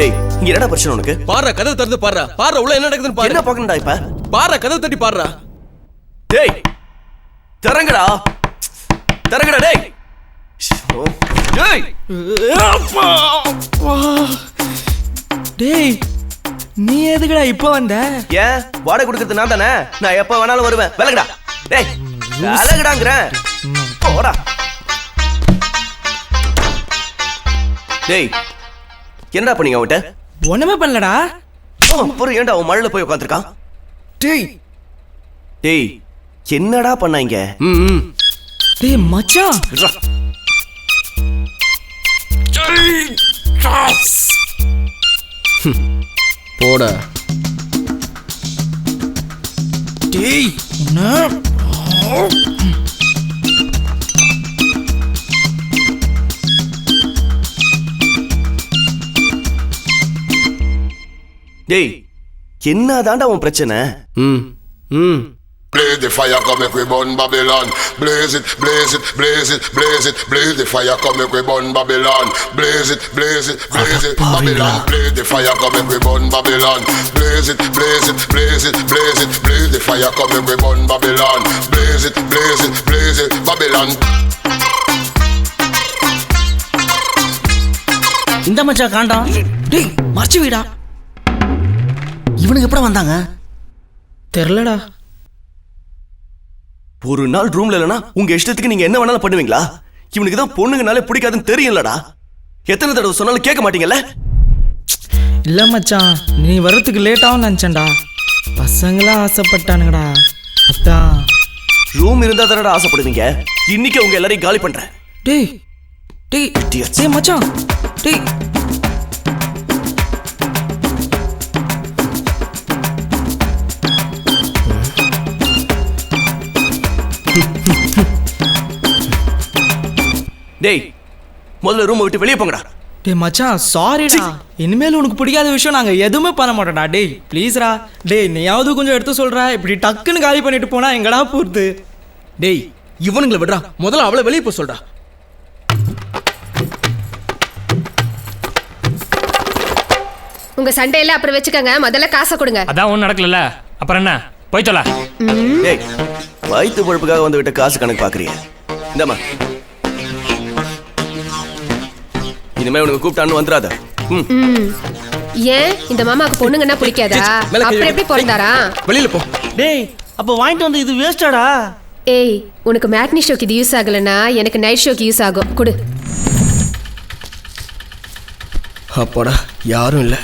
டேய் இங்க என்னடா பிரச்சனை உனக்கு? பாடுறா கதவு திறந்து பாடுறா. பாடுறா உள்ள என்ன நடக்குதுன்னு பாரு. என்ன பாக்கணும்டா இப்ப? பாடுறா கதவு தட்டி பாடுறா. டேய் திறங்கடா. திறங்கடா. டேய். டேய். நீ எதுக்குடா இப்போ வந்த? ஏன்? வாடகை கொடுக்கறது நான் தானே? நான் எப்ப வேணாலும் வருவேன். விலகுடா. டேய் விலகுடாங்கிறேன். போடா. டேய் என்னடா பண்ணீங்க அவன்கிட்ட? ஒண்ணுமே பண்ணலடா. அப்புறம் ஏன்டா அவன் மழையில போய் உட்காந்துருக்கான் டேய். டேய் என்னடா பண்ணாங்க? ம். டேய் மச்சான். போடா. டேய் என்ன டேய் என்னதான்டா உன் பிரச்சனை ம் ம் Blaze the fire, come make we burn Babylon. Blaze it, blaze it, blaze it, blaze it, blaze the fire, come make we burn Babylon. Blaze it, blaze it, blaze it, Babylon. Blaze the fire, come make we burn Babylon. Blaze it, blaze it, blaze it, blaze it, blaze the fire, come make we burn Babylon. Blaze it, blaze it, blaze it, Babylon. இந்த மச்சான் காண்டாம் டேய் மறைச்சு வீடா இவனுக்கு எப்படி வந்தாங்க? தெரிலடா ஒரு நாள் ரூம்ல இல்லனா உங்க இஷ்டத்துக்கு நீங்க என்ன வேணாலும் பண்ணுவீங்களா? இவனுக்கு தான் பொண்ணுங்கனாலே பிடிக்காதுன்னு தெரியும்லடா. எத்தனை தடவை சொன்னாலும் கேட்க மாட்டீங்கல்ல? இல்ல மச்சான் நீ வர்றதுக்கு லேட் ஆகும் நினச்சேன்டா. பசங்களா ஆசைப்பட்டானுங்கடா. அதான். ரூம் இருந்தா தானடா ஆசைப்படுவீங்க? இன்னைக்கு உங்க எல்லாரையும் காலி பண்றேன். டேய் டேய். டேய் மச்சான் டேய். டேய் முதல்ல ரூமை விட்டு வெளியே போங்கடா. டேய் மச்சான் சாரிடா இனிமேல் உனக்கு பிடிக்காத விஷயம் நாங்க எதுவுமே பண்ண மாட்டோம்டா. டேய் ப்ளீஸ்ரா டேய் நீயாவது கொஞ்சம் எடுத்து சொல்றா. இப்படி டக்குன்னு காலி பண்ணிட்டு போனா எங்கடா போறது? டேய் இவனுங்களை விடுறா. முதல்ல அவளை வெளியே போக சொல்றா. உங்க சண்டையில அப்புறம் வச்சுக்கோங்க. முதல்ல காசை கொடுங்க. அதான் ஒன்றும் நடக்கல அப்புறம் என்ன? போய் தொலை. டேய் வயிற்று பொழப்புக்காக வந்து விட்ட காசு கணக்கு பாக்குறீங்க இந்தாம்மா. இனிமே உனக்கு கூப்பிட்டான்னு வந்துடாத. ம். ஏன்? இந்த மாமாக்கு பொண்ணுங்கன்னா பிடிக்காதா? மேல கை அப்புறம் வை. எப்படி பிறந்தாரா? வெளியில போ. டேய் அப்போ வாங்கிட்டு வந்து இது வேஸ்டாடா ஏய் உனக்கு மேட்னி ஷோக்கு இது யூஸ் ஆகலைன்னா எனக்கு நைட் ஷோக்கு யூஸ் ஆகும். கொடு. அப்பாடா யாரும் இல்ல.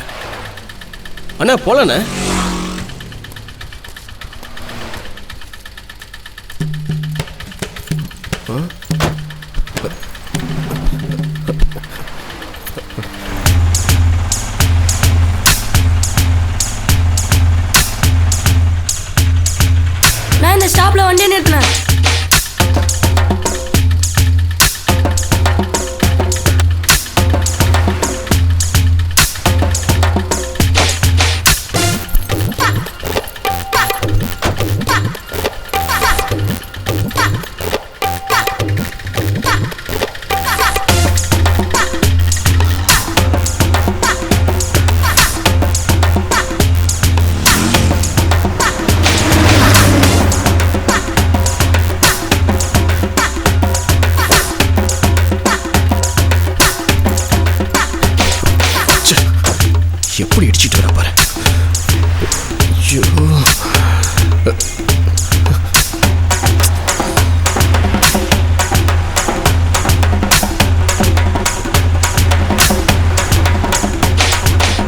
அண்ணா போலாண்ணே.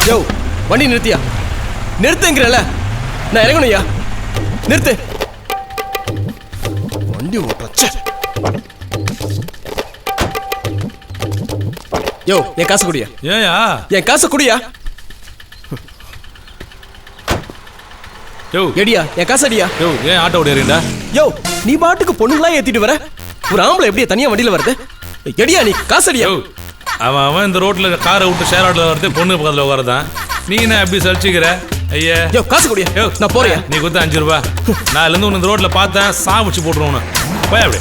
யோ வண்டி நிறுத்தியா? நிறுத்துங்கிறல. நான் இறங்கணும்யா. நிறுத்து. வண்டி ஓட்டுறச்ச யோ என் காசு குடியா? ஏயா என் காசு குடியா? யோ. எடியா என் காசு அடியா யோ ஏன் ஆட்டோ ஓடிறீண்டா யோ நீ பாட்டுக்கு பொண்ணுங்களா ஏத்திட்டு வர? ஒரு ஆம்பளை எப்படியா தனியா வண்டியில வருது? எடியா நீ காசு அடியா யோ அவன் அவன் இந்த ரோட்ல காரை விட்டு ஷேர் ஆட்டோல வரது பொண்ணு பக்கத்துல உட்காரதான் நீ என்ன அப்படி சலிச்சுக்கிற? ஐயா. யோ காசு குடியா யோ. நான் போறேன் நீ கொடுத்த அஞ்சு ரூபா. நான் இருந்து உன்னை இந்த ரோட்ல பார்த்தேன் சாப்பிச்சு போட்டுருவோம். போய் அப்படி.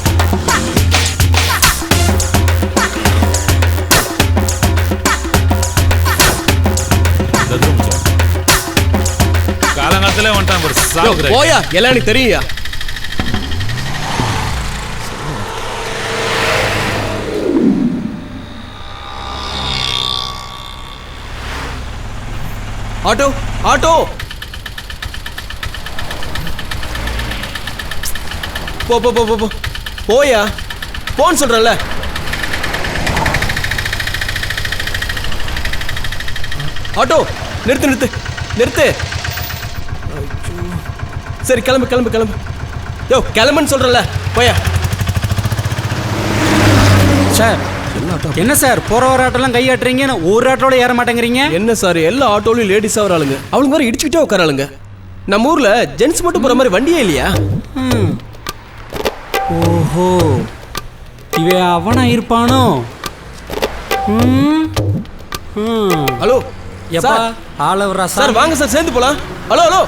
அதுக்கு காலங்காலத்திலே வந்துட்டான் பாரு. சாகுற போயா? எல்லாம் எனக்கு ஆட்டோ ஆட்டோ! போ போ போ போ போ. போயா? போன்னு சொல்றேன்ல ஆட்டோ நிறுத்து நிறுத்து நிறுத்து. சரி கிளம்பு கிளம்பு கிளம்பு. யோ கிளம்புன்னு சொல்றல போயா. சார் என்ன சார் போற வர ஆட்டோலாம் கையாட்டுறீங்க? ஒரு ஆட்டோட ஏற மாட்டேங்கிறீங்க? என்ன சார் எல்லா ஆட்டோலையும் லேடிஸா வராளுங்க. அவளுங்க மாதிரி இடிச்சுக்கிட்டே உட்காராளுங்க. நம்ம ஊர்ல ஜென்ஸ் மட்டும் போற மாதிரி வண்டியே இல்லையா. ஓஹோ. இவன் அவனா இருப்பானோ? ம். ம். ஹலோ எப்பா ஆளவரா சார் வாங்க சார் சேர்ந்து போலாம். Hello hello.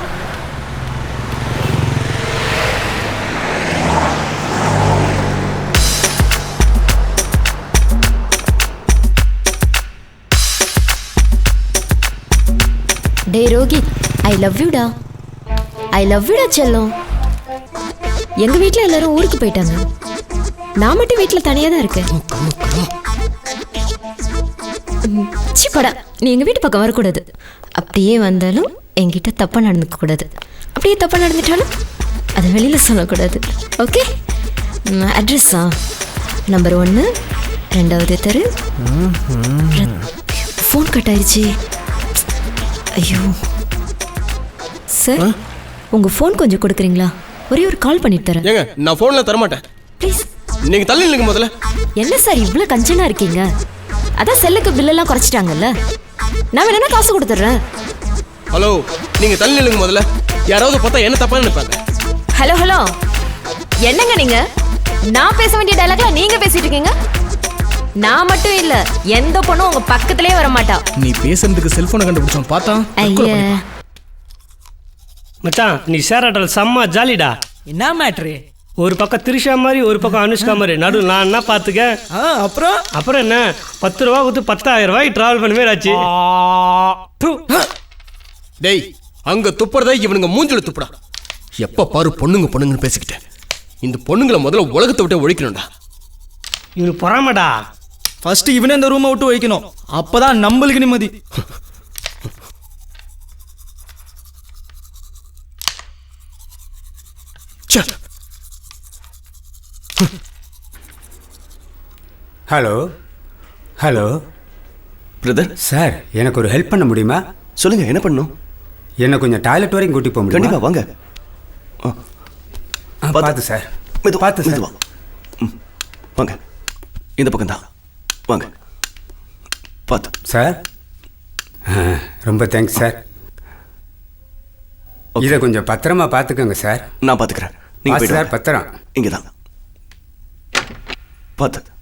Day Rohit I love யூடா ஐ லவ் யூடா செல்லம். எங்க வீட்ல எல்லாரும் ஊருக்கு போயிட்டாங்க. நான் மட்டும் வீட்ல தனியா தான் இருக்கேன். ம், சி படா. நீ எங்க வீட்டு பக்கம் வரக்கூடாது. அப்படியே வந்தாலும் என்கிட்ட தப்பா நடந்துக்க கூடாது. அப்படியே தப்பா நடந்துட்டாலும் அதை வெளியில சொல்லக்கூடாது. ஓகே அட்ரஸா நம்பர் ஒன்று ரெண்டாவது தெரு. ஃபோன் கட் ஆயிடுச்சு ஐயோ. சார் உங்க ஃபோன் கொஞ்சம் கொடுக்குறீங்களா? ஒரே ஒரு கால் பண்ணிட்டு தரேன். ஏங்க நான் போன்ல தர மாட்டேன் ப்ளீஸ் நீங்க தள்ளி நில்லுங்க முதல்ல. என்ன சார் இவ்வளோ கஞ்சனா இருக்கீங்க? அதான் செல்லுக்கு பில்லெல்லாம் குறைச்சிட்டாங்கல்ல. நான் வேணா காசு கொடுத்துட்றேன். ஹலோ நீங்க தள்ளி நில்லுங்க முதல்ல. யாராவது பார்த்தா என்ன தப்பா நினைப்பாங்க? ஹலோ ஹலோ என்னங்க நீங்க? நான் பேச வேண்டிய டைலாக்ல நீங்க பேசிட்டு இருக்கீங்க? நான் மட்டும் இல்ல எந்த பொண்ணும் உங்க பக்கத்திலே வர மாட்டா நீ பேசுறதுக்கு செல்போனை கண்டுபிடிச்சோம் பார்த்தா ஐயா. மச்சான் நீ சேராட்டல் செம்ம ஜாலிடா என்ன மேட்ரு ஒரு பக்கம் திரிஷா மாதிரி ஒரு பக்கம் அனுஷ்கா மாதிரி. நடு நான் என்ன பார்த்துக்க? ஆ அப்புறம்? அப்புறம் என்ன? பத்து ரூபா கொடுத்து பத்தாயிரம் ரூபாய்க்கு டிராவல் பண்ண மாதிரி ஆச்சு. டேய் அங்க துப்புறதை இவனுங்க மூஞ்சில துப்புடா. எப்ப பாரு பொண்ணுங்க பொண்ணுங்கன்னு பேசிக்கிட்டேன் இந்த பொண்ணுங்களை முதல்ல உலகத்தை விட்டு ஒழிக்கணும்டா. இவனுக்கு பொறாமடா. ஃபர்ஸ்ட் இவனே இந்த ரூமை விட்டு வைக்கணும் அப்பதான் நம்மளுக்கு நிம்மதி. ஹலோ ஹலோ பிரதர் சார் எனக்கு ஒரு ஹெல்ப் பண்ண முடியுமா? சொல்லுங்க என்ன பண்ணணும் என்னை கொஞ்சம் டாய்லெட் வரைக்கும் கூட்டி போக முடியுமா? கண்டிப்பா வாங்க. ஆ, பார்த்து சார் மெது பார்த்து சார் வாங்க. இந்த பக்கம் தான் வாங்க. பார்த்து சார்? ரொம்ப தேங்க்ஸ் சார். இதை கொஞ்சம் பத்திரமா பார்த்துக்கோங்க சார். நான் பார்த்துக்கிறேன். நீங்க பார்த்து போயிட்டு சார். பத்திரம். இங்கே தான். பார்த்து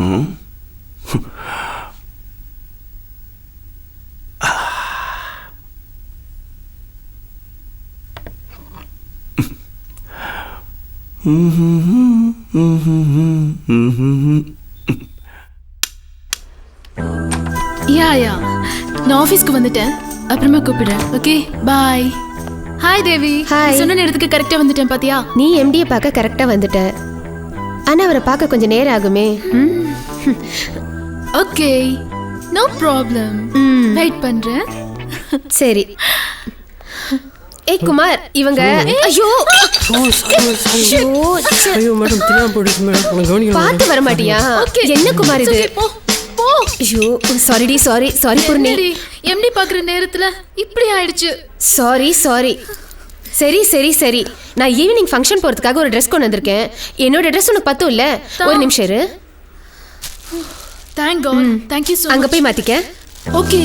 யா யா. நான் ஆஃபீஸ்க்கு வந்துட்டேன். அப்புறமா கூப்பிடுறேன். Okay bye hi Devi Hi. சொன்ன நேரத்துக்கு கரெக்டா வந்துட்டேன் பாத்தியா? நீ எம்டியை பார்க்க கரெக்டா வந்துட்ட. ஆனா அவரை பார்க்க கொஞ்சம் நேரம் ஆகுமே. ஓகே நோ ப்ராப்ளம் வெயிட் பண்றேன். சரி. ஏய் குமார் இவங்க ஐயோ. ஐயோ, மேடம் தெரியாம போயிடுச்சு மேடம். கவனிக்கணும். பார்த்து வர மாட்டியா? என்ன குமார் இது? ஐயோ சாரிடி சாரி சாரி பூர்ணி எம்டி பாக்குற நேரத்துல இப்படி ஆயிடுச்சு. சாரி சாரி சரி சரி சரி. நான் ஈவினிங் ஃபங்க்ஷன் போறதுக்காக ஒரு ட்ரெஸ் கொண்டு வந்திருக்கேன். என்னோட ட்ரெஸ் உனக்கு பத்தும் இல்ல? ஒரு நிமிஷம் இரு. Thank god thank you so அங்க போய் மாத்திக்க. ஓகே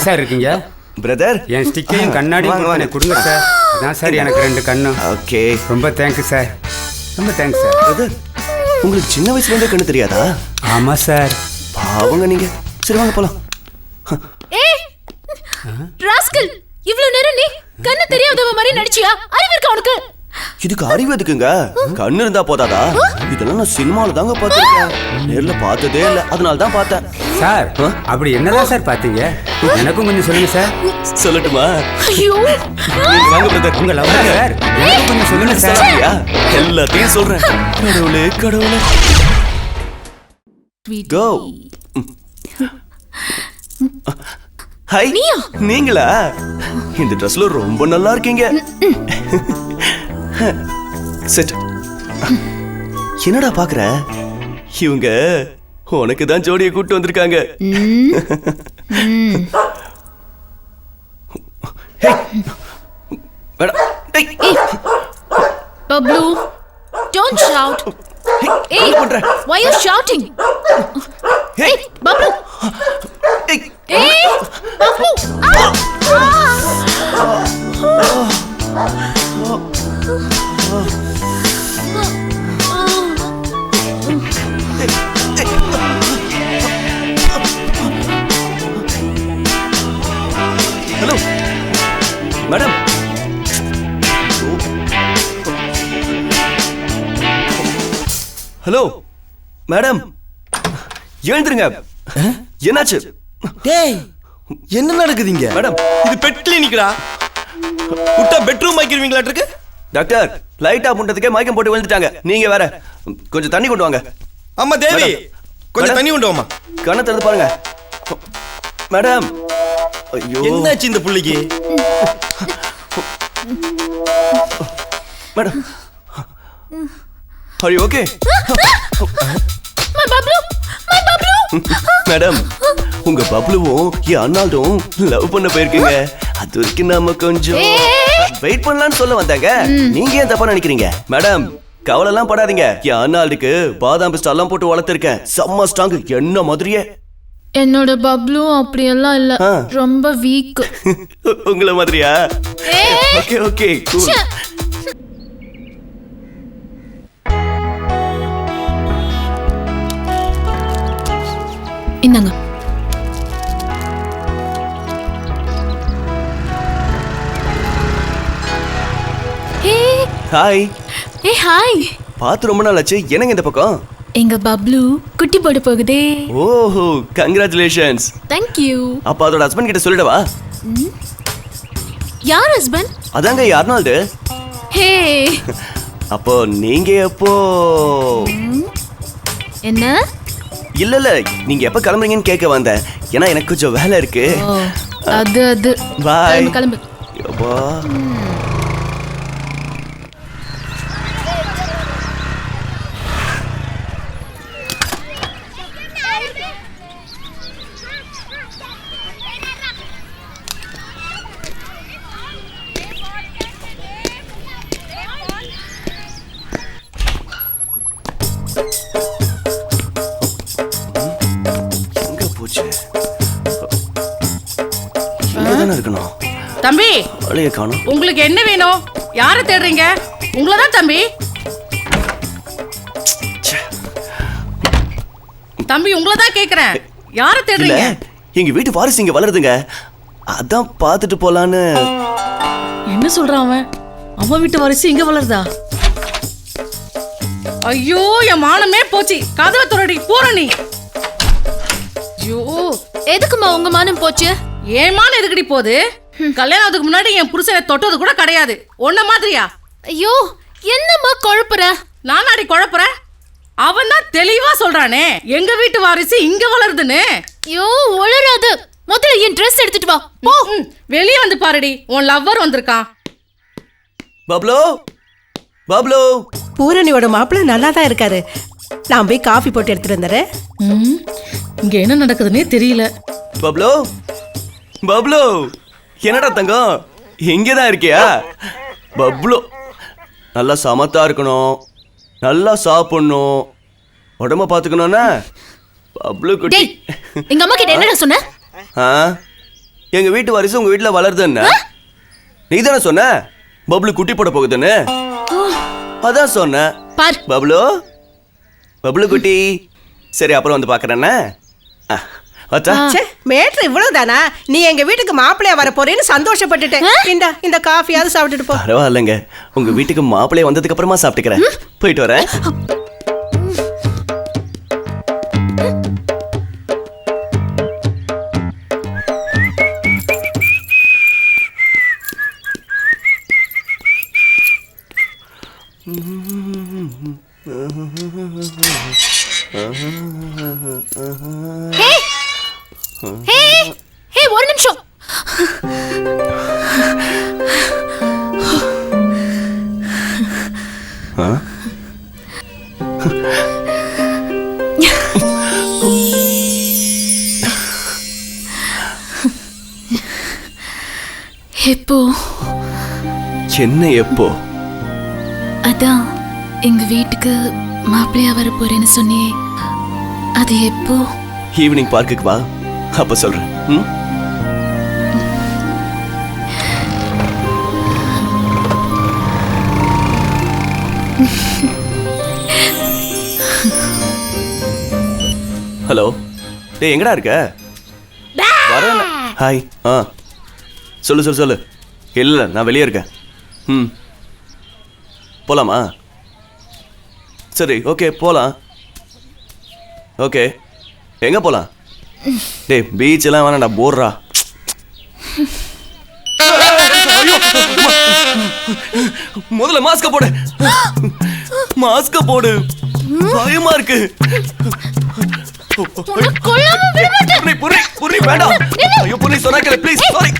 எங்க சார் இருக்கீங்க? பிரதர் என் ஸ்டிக்கையும் கண்ணாடியும் கொடுத்தனே, வாங்க. கொடுங்க சார். அதான் சார் எனக்கு ரெண்டு கண்ணும் ஓகே ரொம்ப தேங்க்ஸ் சார். ரொம்ப தேங்க்ஸ் சார். பிரதர் உங்களுக்கு சின்ன வயசுல இருந்தே கண்ணு தெரியாதா? ஆமா சார். பாவங்க நீங்க. சரி வாங்க போலாம். ஏய் ராஸ்கல் இவ்வளவு நேரம் நீ கண்ணு தெரியாதவ மாதிரி நடிச்சியா? அறிவு இருக்கா உனக்கு? இதுக்கு அறிவு எதுக்குங்க? கண்ணு இருந்தா போதாதா? இதெல்லாம் நான் சினிமால தாங்க பார்த்திருக்கேன். நேர்ல பார்த்ததே இல்ல. அதனால தான் பார்த்தேன். சார்? அப்படி என்னதான் சார் பார்த்தீங்க? எனக்கும் கொஞ்சம் சொல்லுங்க சார். சொல்லட்டுமா? ஐயோ. வாங்க பிரதர் உங்க லவர் சார் எனக்கும் கொஞ்சம் சொல்லுங்க சார். சரியா எல்லாத்தையும் சொல்றேன். கடவுளே கடவுளே. கோ ஹாய் நீங்களா? இந்த ட்ரெஸ்ல ரொம்ப நல்லா இருக்கீங்க. செட். என்னடா பாக்குற? இவங்க உனக்கு தான் ஜோடியை கூட்டு வந்திருக்காங்க. பப்ளு டோன்ட் ஷவுட் ஏய் why you shouting? ஹே, மேடம் எழுந்துருங்க. என்னாச்சு? டேய் என்ன நடக்குதுங்க? மேடம் இது பெட் கிளினிக்டா? விட்டா பெட்ரூம் ஆக்கிடுவீங்களாட்டு இருக்கு? டாக்டர் லைட் ஆஃப் பண்றதுக்கே மயக்கம் போட்டு விழுந்துட்டாங்க. நீங்க வேற கொஞ்சம் தண்ணி கொண்டு வாங்க. அம்மா தேவி. கொஞ்சம். தண்ணி கொண்டு வாமா கண்ணை திறந்து பாருங்க. மேடம். ஐயோ. என்னாச்சு இந்த புள்ளைக்கு? Madam. Are you okay my Bablu my Bablu madam உங்க பப்ளுவும் என் அண்ணால்டும் லவ் பண்ண போயிருக்கீங்க. அது வரைக்கும் நாம கொஞ்சம் வெயிட் பண்ணலாம்னு சொல்ல வந்தாங்க. நீங்க ஏன் தப்பா நினைக்கிறீங்க? மேடம் கவலை எல்லாம் படாதீங்க. என் அண்ணாளுக்கு பாதாம் பிஸ்டா எல்லாம் போட்டு வளர்த்திருக்கேன். செம்ம ஸ்ட்ராங் என்ன மாதிரியே? என்னோட பப்ளு அப்படியெல்லாம் இல்ல. ஆ. ரொம்ப வீக் உங்களை மாதிரியா? ஓகே ஓகே இந்தாங்க ஹே! ஹாய். ஏ ஹாய். பார்த்து ரொம்ப நாள் ஆச்சு. என்னங்க இந்த பக்கம்? எங்க பப்ளு குட்டி போட போகுதே. ஓஹோ கங்க்ராச்சுலேஷன்ஸ் தேங்க் யூ அப்ப அதோட ஹஸ்பண்ட் கிட்ட சொல்லிடவா? யார் ஹஸ்பண்ட் அதாங்க அர்னால்டு ஹே. அப்போ நீங்க எப்போ? என்ன? இல்ல இல்ல நீங்க எப்ப கிளம்புறீங்கன்னு கேட்க வந்தேன். ஏன்னா எனக்கு கொஞ்சம் வேலை இருக்கு. அது அது. பாய் கிளம்பு தம்பி வழியை காணும். உங்களுக்கு என்ன வேணும்? யார தேடுறீங்க? உங்களை தான் தம்பி. தம்பி உங்களை தான் கேக்குறேன். யார தேடுறீங்க? எங்க வீட்டு வாரிசு இங்க வளருதுங்க. அதான் பார்த்துட்டு போலான்னு. என்ன சொல்றான் அவன்? அவன் வீட்டு வரிசை இங்க வளருதா? ஐயோ என் மானமே போச்சு. கதவை துறடி போற நீ. ஐயோ. எதுக்குமா உங்க மானம் போச்சு? ஏன் மானம் எதுக்கடி போகுது? கல்யாணத்துக்கு முன்னாடி என் புருஷனை தொட்டது கூட கிடையாது. உன்ன மாதிரியா? ஐயோ என்னம்மா குழப்புற? நான் அடி குழப்புறேன் அவன் தான் தெளிவா சொல்றானே. எங்க வீட்டு வாரிசு இங்க வளருதுன்னு. ஐயோ உளராது முதல்ல என் ட்ரெஸ் எடுத்துட்டு வா. போ. வெளியே வந்து பாருடி. உன் லவ்வர் வந்திருக்கான். பப்ளோ பப்ளோ பூரணியோட மாப்பிள்ளை நல்லா தான் இருக்காரு. நான் போய் காஃபி போட்டு எடுத்துட்டு வந்துடுறேன். ம், இங்க என்ன நடக்குதுன்னே தெரியல. பப்ளோ பப்ளோ என்னடா தங்கம்? இங்கே தான் இருக்கியா? பப்ளோ. நல்லா சமத்தா இருக்கணும். நல்லா சாப்பிடணும். உடம்ப பார்த்துக்கணும்னா பப்ளு குட்டி. டேய் எங்க அம்மா கிட்ட என்னடா சொன்ன? ஆ? எங்க வீட்டு வாரிசு உங்க வீட்டுல வளருதுன்னு நீ தானே சொன்ன? பப்ளு குட்டி போட போகுதுன்னு. அதான் சொன்னேன் பார். பப்ளு? பப்ளு குட்டி. சரி அப்புறம் வந்து ச்சே மேட்ரு இவ்வளவுதானா? நீ எங்க வீட்டுக்கு மாப்பிள்ளையா வர போறேன்னு சந்தோஷப்பட்டுட்டேன் இந்தா இந்த காஃபியாவது சாப்பிட்டுட்டு போ. பரவாயில்லைங்க. உங்க வீட்டுக்கு மாப்பிள்ளைய வந்ததுக்கு அப்புறமா சாப்பிட்டுக்கிறேன். போயிட்டு வரேன். எப்போ? என்ன எப்போ? அதான் எங்க வீட்டுக்கு மாப்பிள்ளையா வர போறேன்னு சொன்னியே அது எப்போ? ஈவினிங் பார்க்குக்கு வா. அப்ப சொல்றேன். ம்? ஹலோ. டேய் எங்கடா இருக்க? வரேன். ஹாய். ஆ. சொல்லு சொல்லு சொல்லு. இல்லை நான் வெளியே இருக்கேன். ம். போலாமா? சரி ஓகே போலாம். ஓகே. எங்க போலாம்? டேய் பீச் எல்லாம் வேணாம்டா போடுறா முதல்ல மாஸ்க போடு. மாஸ்க போடு. பயமா இருக்கு. புரி புரி புரி வேண்டாம் ஐயோ புரி சொன்னாக்கல ப்ளீஸ் சாரி